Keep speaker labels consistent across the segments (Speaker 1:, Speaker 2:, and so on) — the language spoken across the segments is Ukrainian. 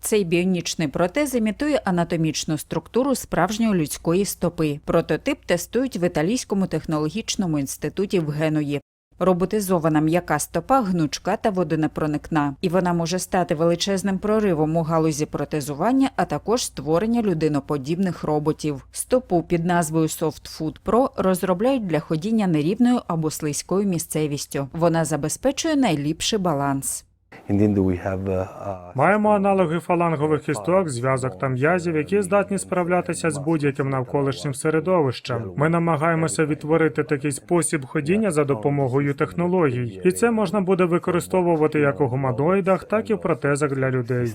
Speaker 1: Цей біонічний протез імітує анатомічну структуру справжньої людської стопи. Прототип тестують в Італійському технологічному інституті в Генуї. Роботизована м'яка стопа гнучка та водонепроникна, і вона може стати величезним проривом у галузі протезування, а також створення людиноподібних роботів. Стопу під назвою Soft Food Pro розробляють для ходіння нерівною або слизькою місцевістю. Вона забезпечує найліпший баланс.
Speaker 2: Uh, uh,
Speaker 3: Маємо аналоги фалангових кісток, зв'язок та м'язів, які здатні справлятися з будь-яким навколишнім середовищем. Ми намагаємося відтворити такий спосіб ходіння за допомогою технологій, і це можна буде використовувати як у гуманоїдах, так і в протезах для людей.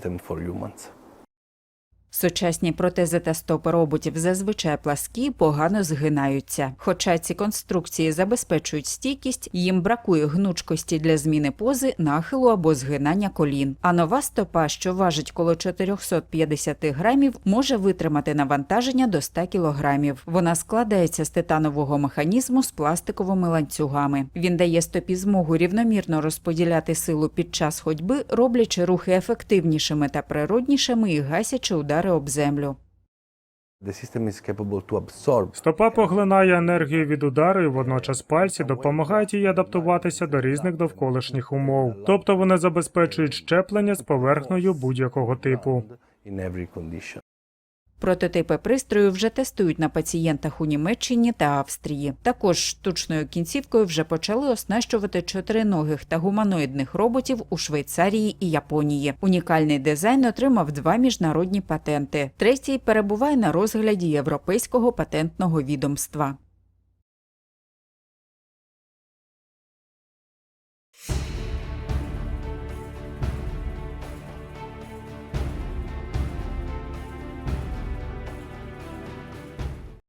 Speaker 1: Сучасні протези та стопи роботів зазвичай пласкі погано згинаються. Хоча ці конструкції забезпечують стійкість, їм бракує гнучкості для зміни пози, нахилу або згинання колін. А нова стопа, що важить коло 450 грамів, може витримати навантаження до 100 кілограмів. Вона складається з титанового механізму з пластиковими ланцюгами. Він дає стопі змогу рівномірно розподіляти силу під час ходьби, роблячи рухи ефективнішими та природнішими і гасячи удари об землю.
Speaker 2: The system is capable to absorb
Speaker 3: Стопа поглинає енергію від удару і водночас пальці допомагають їй адаптуватися до різних довколишніх умов. Тобто вони забезпечують щеплення з поверхнею будь-якого типу.
Speaker 1: Прототипи пристрою вже тестують на пацієнтах у Німеччині та Австрії. Також штучною кінцівкою вже почали оснащувати чотириногих та гуманоїдних роботів у Швейцарії і Японії. Унікальний дизайн отримав два міжнародні патенти. Третій перебуває на розгляді Європейського патентного відомства.